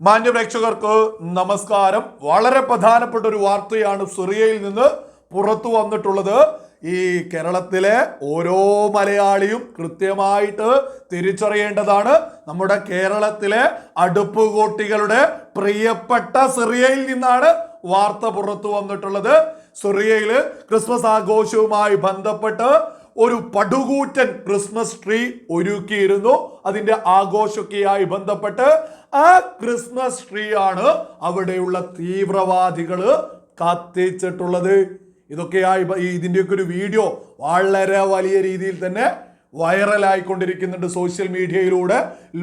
മാന്യ പ്രേക്ഷകർക്ക് നമസ്കാരം. വളരെ പ്രധാനപ്പെട്ട ഒരു വാർത്തയാണ് സിറിയയിൽ നിന്ന് പുറത്തു വന്നിട്ടുള്ളത്. ഈ കേരളത്തിലെ ഓരോ മലയാളിയും കൃത്യമായിട്ട് തിരിച്ചറിയേണ്ടതാണ്. നമ്മുടെ കേരളത്തിലെ അടുപ്പുകോട്ടികളുടെ പ്രിയപ്പെട്ട സിറിയയിൽ നിന്നാണ് വാർത്ത പുറത്തു വന്നിട്ടുള്ളത്. സിറിയയിൽ ക്രിസ്മസ് ആഘോഷവുമായി ബന്ധപ്പെട്ട് ഒരു പടുകൂറ്റൻ ക്രിസ്മസ് ട്രീ ഒരുക്കിയിരുന്നു. അതിന്റെ ആഘോഷമൊക്കെയായി ബന്ധപ്പെട്ട് ആ ക്രിസ്മസ് ട്രീ ആണ് അവിടെയുള്ള തീവ്രവാദികൾ കത്തിച്ചിട്ടുള്ളത്. ഇതൊക്കെയായി ഇതിന്റെയൊക്കെ ഒരു വീഡിയോ വളരെ വലിയ രീതിയിൽ തന്നെ വൈറലായിക്കൊണ്ടിരിക്കുന്നുണ്ട് സോഷ്യൽ മീഡിയയിലൂടെ.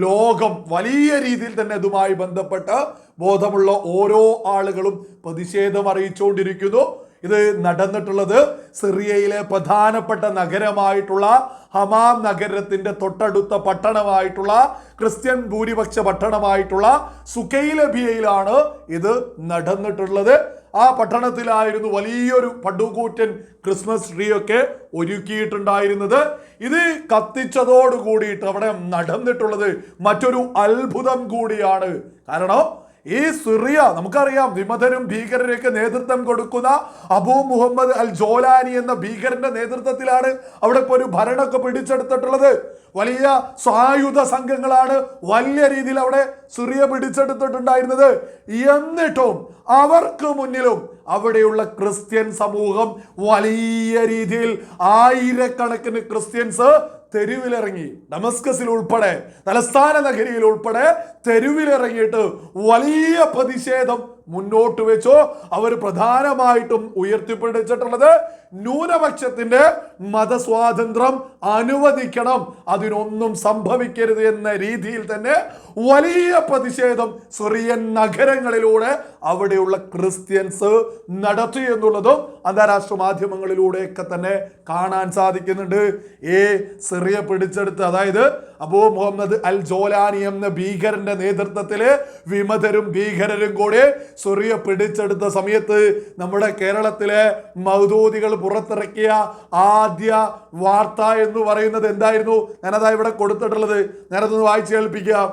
ലോകം വലിയ രീതിയിൽ തന്നെ ഇതുമായി ബന്ധപ്പെട്ട് ബോധമുള്ള ഓരോ ആളുകളും പ്രതിഷേധം അറിയിച്ചുകൊണ്ടിരിക്കുന്നു. ഇത് നടന്നിട്ടുള്ളത് സിറിയയിലെ പ്രധാനപ്പെട്ട നഗരമായിട്ടുള്ള ഹമാം നഗരത്തിന്റെ തൊട്ടടുത്ത പട്ടണമായിട്ടുള്ള ക്രിസ്ത്യൻ ഭൂരിപക്ഷ പട്ടണമായിട്ടുള്ള സുഖൈലബിയയിലാണ് ഇത് നടന്നിട്ടുള്ളത്. ആ പട്ടണത്തിലായിരുന്നു വലിയൊരു പടുകൂറ്റൻ ക്രിസ്മസ് ട്രീ ഒക്കെ ഒരുക്കിയിട്ടുണ്ടായിരുന്നത്. ഇത് കത്തിച്ചതോട് കൂടിയിട്ട് അവിടെ നടന്നിട്ടുള്ളത് മറ്റൊരു അത്ഭുതം കൂടിയാണ്. കാരണം ഈ സിറിയ നമുക്കറിയാം വിമതരും ഭീകരരൊക്കെ നേതൃത്വം കൊടുക്കുന്ന അബൂ മുഹമ്മദ് അൽ ജോലാനി എന്ന ഭീകരന്റെ നേതൃത്വത്തിലാണ് അവിടെ ഇപ്പോൾ ഒരു ഭരണമൊക്കെ പിടിച്ചെടുത്തിട്ടുള്ളത്. വലിയ സായുധ സംഘങ്ങളാണ് വലിയ രീതിയിൽ അവിടെ സിറിയ പിടിച്ചെടുത്തിട്ടുണ്ടായിരുന്നത്. എന്നിട്ടും അവർക്ക് മുന്നിലും അവിടെയുള്ള ക്രിസ്ത്യൻ സമൂഹം വലിയ രീതിയിൽ ആയിരക്കണക്കിന് ക്രിസ്ത്യൻസ് തെരുവിലിറങ്ങി ഡമസ്കസിൽ ഉൾപ്പെടെ തലസ്ഥാന നഗരിയിൽ ഉൾപ്പെടെ തെരുവിലിറങ്ങിയിട്ട് വലിയ പ്രതിഷേധം മുന്നോട്ട് വെച്ചോ. അവർ പ്രധാനമായിട്ടും ഉയർത്തിപ്പിടിച്ചിട്ടുള്ളത് ന്യൂനപക്ഷത്തിന്റെ മതസ്വാതന്ത്ര്യം അനുവദിക്കണം. അതിനൊന്നും സംഭവിക്കരുത് എന്ന രീതിയിൽ തന്നെ വലിയ പ്രതിഷേധം സിറിയൻ നഗരങ്ങളിലൂടെ അവിടെയുള്ള ക്രിസ്ത്യൻസ് നടത്തി എന്നുള്ളതും അന്താരാഷ്ട്ര മാധ്യമങ്ങളിലൂടെയൊക്കെ തന്നെ കാണാൻ സാധിക്കുന്നുണ്ട്. ഏ സിറിയ പിടിച്ചെടുത്ത് അതായത് അബൂ മുഹമ്മദ് അൽ ജോലാനി എന്ന ഭീകരന്റെ നേതൃത്വത്തിൽ വിമതരും ഭീകരരും കൂടി സുറിയ പിടിച്ചെടുത്ത സമയത്ത് നമ്മുടെ കേരളത്തിലെ മൗദൂദികൾ പുറത്തിറക്കിയ ആദ്യ വാർത്ത എന്ന് പറയുന്നത് എന്തായിരുന്നു? ഞാനതാ ഇവിടെ കൊടുത്തിട്ടുള്ളത്. ഞാനതൊന്ന് വായിച്ചു കേൾപ്പിക്കാം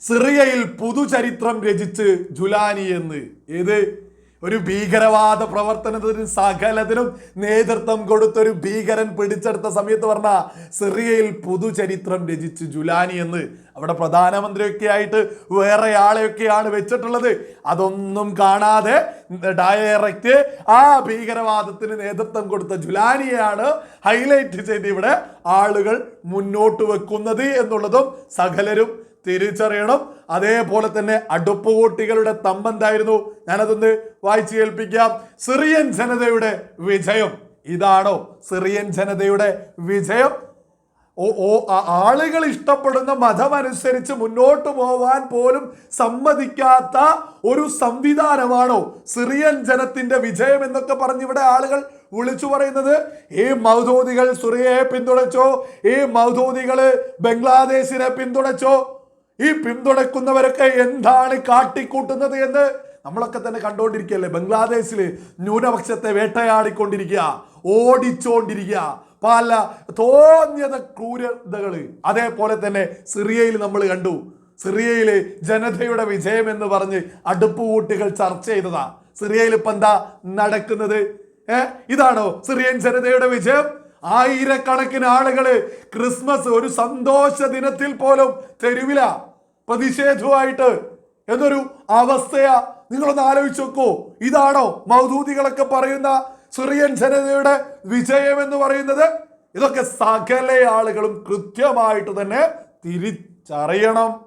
സിറിയയിൽ പുതുചരിത്രം രചിച്ച് ജുലാനി എന്ന്. ഏത്? ഒരു ഭീകരവാദ പ്രവർത്തനത്തിന് സകലത്തിനും നേതൃത്വം കൊടുത്തൊരു ഭീകരൻ പിടിച്ചെടുത്ത സമയത്ത് പറഞ്ഞ സിറിയയിൽ പുതുചരിത്രം രചിച്ചു ജുലാനി എന്ന്. അവിടെ പ്രധാനമന്ത്രിയൊക്കെ ആയിട്ട് വേറെ ആളെയൊക്കെയാണ് വെച്ചിട്ടുള്ളത്. അതൊന്നും കാണാതെ ഡയറക്റ്റ് ആ ഭീകരവാദത്തിന് നേതൃത്വം കൊടുത്ത ജുലാനിയാണ് ഹൈലൈറ്റ് ചെയ്ത് ഇവിടെ ആളുകൾ മുന്നോട്ട് വെക്കുന്നത് എന്നുള്ളതും സകലരും തിരിച്ചറിയണം. അതേപോലെ തന്നെ അടുപ്പുകൂട്ടികളുടെ തമ്പെന്തായിരുന്നു. ഞാനതൊന്ന് വായിച്ചു കേൾപ്പിക്കാം. സിറിയൻ ജനതയുടെ വിജയം. ഇതാണോ സിറിയൻ ജനതയുടെ വിജയം? ഓ ആളുകൾ ഇഷ്ടപ്പെടുന്ന മതമനുസരിച്ച് മുന്നോട്ട് പോവാൻ പോലും സമ്മതിക്കാത്ത ഒരു സംവിധാനമാണോ സിറിയൻ ജനത്തിന്റെ വിജയം എന്നൊക്കെ പറഞ്ഞ് ഇവിടെ ആളുകൾ വിളിച്ചു പറയുന്നത്. ഈ മൗദൂദികൾ സിറിയയെ പിന്തുണച്ചോ? ഈ മൗദൂദികൾ ബംഗ്ലാദേശിനെ പിന്തുണച്ചോ? ഈ പിന്തുണക്കുന്നവരൊക്കെ എന്താണ് കാട്ടിക്കൂട്ടുന്നത് എന്ന് നമ്മളൊക്കെ തന്നെ കണ്ടുകൊണ്ടിരിക്കുകയല്ലേ ബംഗ്ലാദേശിൽ ന്യൂനപക്ഷത്തെ വേട്ടയാടിക്കൊണ്ടിരിക്കുക ഓടിച്ചോണ്ടിരിക്കുക പല തോന്നിയത ക്രൂരതകൾ അതേപോലെ തന്നെ സിറിയയിൽ നമ്മൾ കണ്ടു. സിറിയയിലെ ജനതയുടെ വിജയം എന്ന് പറഞ്ഞ് അടുപ്പുകൂട്ടികൾ ചർച്ച ചെയ്തതാ. സിറിയയിൽ ഇപ്പൊ എന്താ നടക്കുന്നത്? ഏ? ഇതാണോ സിറിയൻ ജനതയുടെ വിജയം? ആയിരക്കണക്കിന് ആളുകൾ ക്രിസ്മസ് ഒരു സന്തോഷ ദിനത്തിൽ പോലും തെരുവില. പ്രതിഷേധവുമായിട്ട് എന്നൊരു അവസ്ഥയാ. നിങ്ങളൊന്ന് ആലോചിച്ച് നോക്കൂ. ഇതാണോ മൗദൂദികളൊക്കെ പറയുന്ന സിറിയൻ ജനതയുടെ വിജയം എന്ന് പറയുന്നത്? ഇതൊക്കെ സകല ആളുകളും കൃത്യമായിട്ട് തന്നെ തിരിച്ചറിയണം.